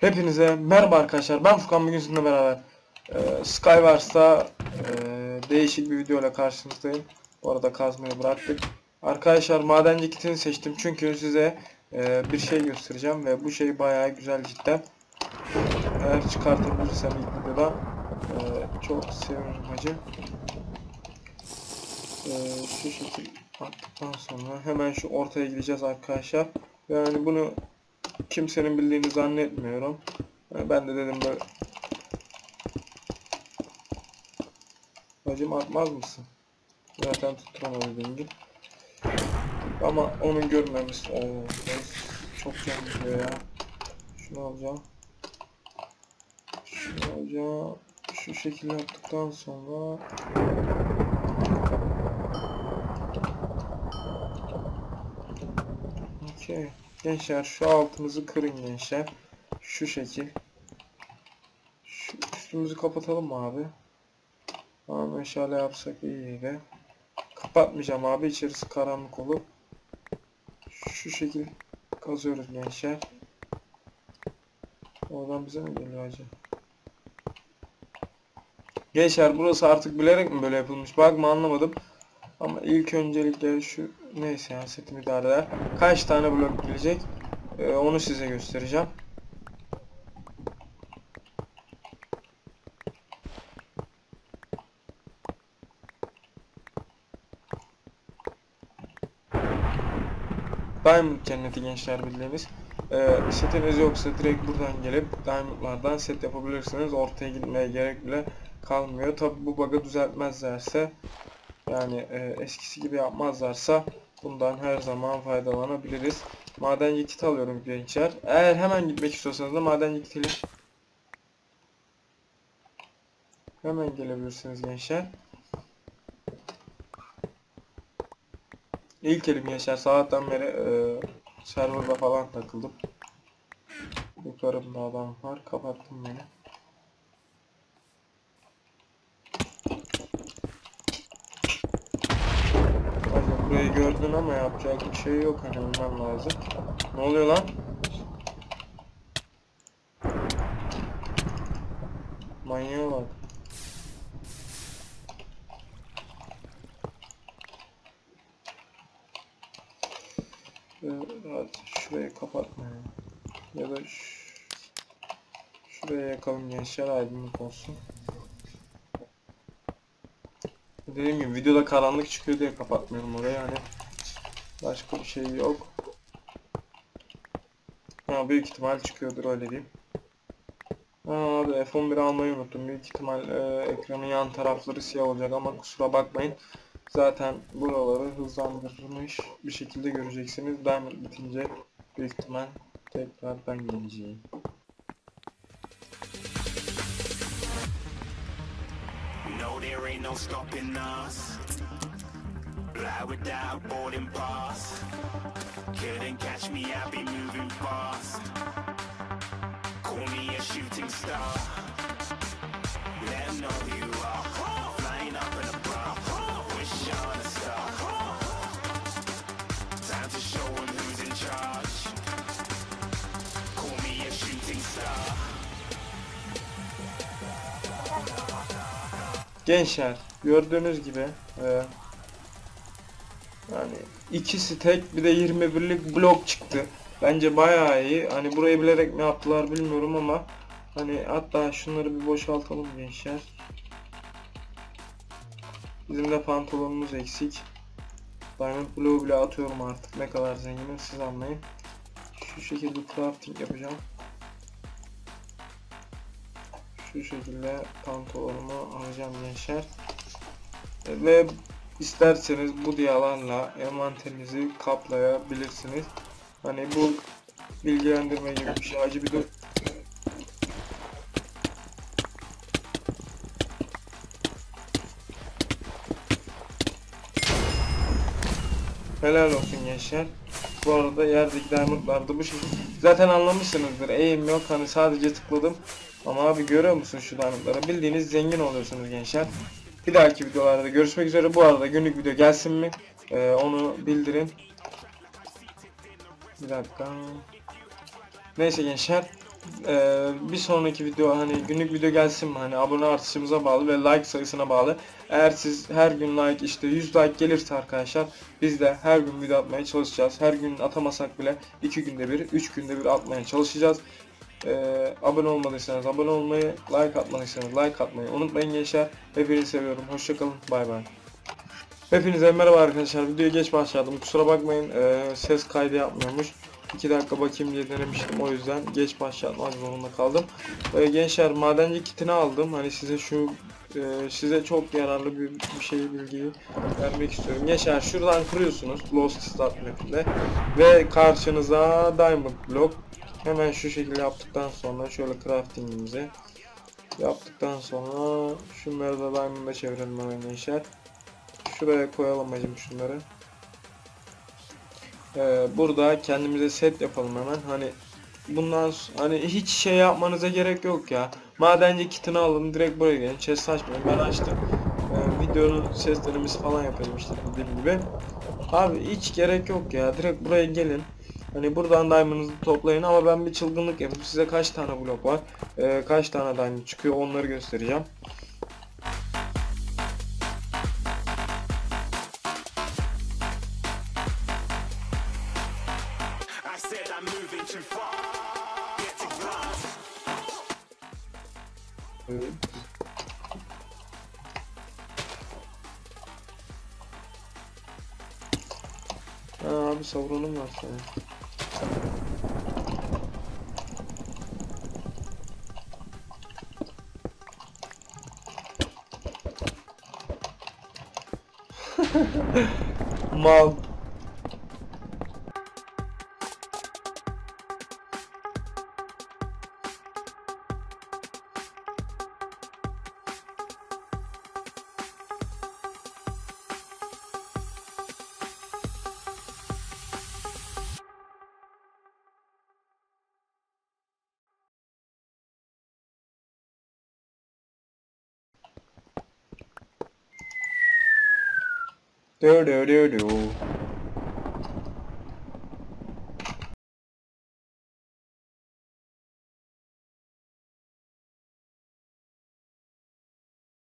Hepinize merhaba arkadaşlar. Ben Furkan bugün sizinle beraber e, Skywars'ta e, değişik bir video ile karşınızdayım. Bu arada kazmayı bıraktık. Arkadaşlar madenci kitini seçtim çünkü size e, bir şey göstereceğim ve bu şey bayağı güzel cidden. Eğer çıkartabilirsem ilk videoda e, çok sevinirim hacı. E, şu şekil attıktan sonra hemen şu ortaya gideceğiz arkadaşlar. Yani bunu kimsenin bildiğini zannetmiyorum. Yani Ben de dedim böyle. Bacım atmaz mısın? Zaten tutturamadım gibi. Ama onun görmemesi. Oo, çok gidiyor ya. Şunu alacağım. Şunu alacağım. Şu şekilde yaptıktan sonra Okey. Gençler şu altımızı kırın gençler. Şu şekil. Şu üstümüzü kapatalım mı abi? Tamam meşale yapsak iyiydi. Kapatmayacağım abi içerisi karanlık olur. Şu şekil kazıyoruz gençler. Oradan bize mi geliyor acaba? Gençler burası artık bilerek mi böyle yapılmış? Bakma anlamadım. Ama ilk öncelikle şu neyse ya setim idare eder. Kaç tane blok gelecek? Ee, onu size göstereceğim. Diamond cenneti gençler bildiğimiz. Ee, setiniz yoksa direkt buradan gelip Diamond'lardan set yapabilirsiniz. Ortaya gitmeye gerek bile kalmıyor. Tabi bu bug'ı düzeltmezlerse yani e, eskisi gibi yapmazlarsa bundan her zaman faydalanabiliriz. Madenci kit alıyorum gençler. Eğer hemen gitmek istiyorsanız da madenci kitiyle hemen gelebilirsiniz gençler. İlk elim gençler sabahtan beri e, serverda falan takıldım. Yukarımda adam var. Kapattım beni. Hadi burayı gördün ama yapacak bir şey yok hani ölmem lazım. Ne oluyor lan? Manyağa bak. Ee, hadi şurayı kapatma ya. Ya da şuraya yakalım gençler aydınlık olsun. Dediğim gibi videoda karanlık çıkıyor diye kapatmıyorum orayı hani başka bir şey yok. Ha büyük ihtimal çıkıyordur öyle diyeyim. Ha abi F11 almayı unuttum. Büyük ihtimal e, ekranın yan tarafları siyah olacak ama kusura bakmayın. Zaten buraları hızlandırılmış bir şekilde göreceksiniz. Diamond bitince büyük ihtimal tekrar ben geleceğim. There ain't no stopping us. Fly without boarding pass. Couldn't catch me, I be moving fast. Call me a shooting star. Let know Gençler gördüğünüz gibi e, yani ikisi tek bir de 21'lik blok çıktı. Bence bayağı iyi. Hani burayı bilerek mi yaptılar bilmiyorum ama hani hatta şunları bir boşaltalım gençler. Bizim de pantolonumuz eksik. Diamond Blue bile atıyorum artık. Ne kadar zenginim siz anlayın. Şu şekilde crafting yapacağım. Şu şekilde pantolonumu alacağım gençler. E, Ve isterseniz bu diyalarla envanterinizi kaplayabilirsiniz. Hani bu bilgilendirme gibi bir şey. Acı bir dur. Helal olsun gençler. Bu arada yerdeki diamondlar da bu şekilde. Zaten anlamışsınızdır. Eğim yok. Hani sadece tıkladım. Ama abi görüyor musun şu diamondları? Bildiğiniz zengin oluyorsunuz gençler. Bir dahaki videolarda görüşmek üzere. Bu arada günlük video gelsin mi? Ee, onu bildirin. Bir dakika. Neyse gençler. Ee, bir sonraki video hani günlük video gelsin mi hani abone artışımıza bağlı ve like sayısına bağlı. Eğer siz her gün like işte 100 like gelirse arkadaşlar biz de her gün video atmaya çalışacağız. Her gün atamasak bile 2 günde bir 3 günde bir atmaya çalışacağız. Ee, abone olmadıysanız abone olmayı, like atmadıysanız like atmayı unutmayın gençler. Hepinizi seviyorum. Hoşçakalın. Bay bay. Hepinize merhaba arkadaşlar. Videoya geç başladım. Kusura bakmayın. ee, ses kaydı yapmıyormuş. 2 dakika bakayım diye denemiştim. O yüzden geç başlatmak zorunda kaldım. Ee, gençler madenci kitini aldım. Hani size şu ee, size çok yararlı bir, bir şey bilgiyi vermek istiyorum. Gençler şuradan kırıyorsunuz Lost Start mapinde ve karşınıza Diamond Block Hemen şu şekilde yaptıktan sonra şöyle craftingimizi yaptıktan sonra şunları da diamond'a çevirelim hemen gençler. Şuraya koyalım hacım şunları. Ee, burada kendimize set yapalım hemen. Hani bundan hani hiç şey yapmanıza gerek yok ya. Madenci kitini alın direkt buraya gelin. Chest açmayın. Ben açtım. Ee, videonun ses denemesi falan yapıyorum işte dediğim gibi. Abi hiç gerek yok ya. Direkt buraya gelin. Hani buradan diamond'ınızı toplayın ama ben bir çılgınlık yapıp size kaç tane blok var, e, kaç tane diamond çıkıyor onları göstereceğim. I said I'm moving too far. Mal. Do do do do.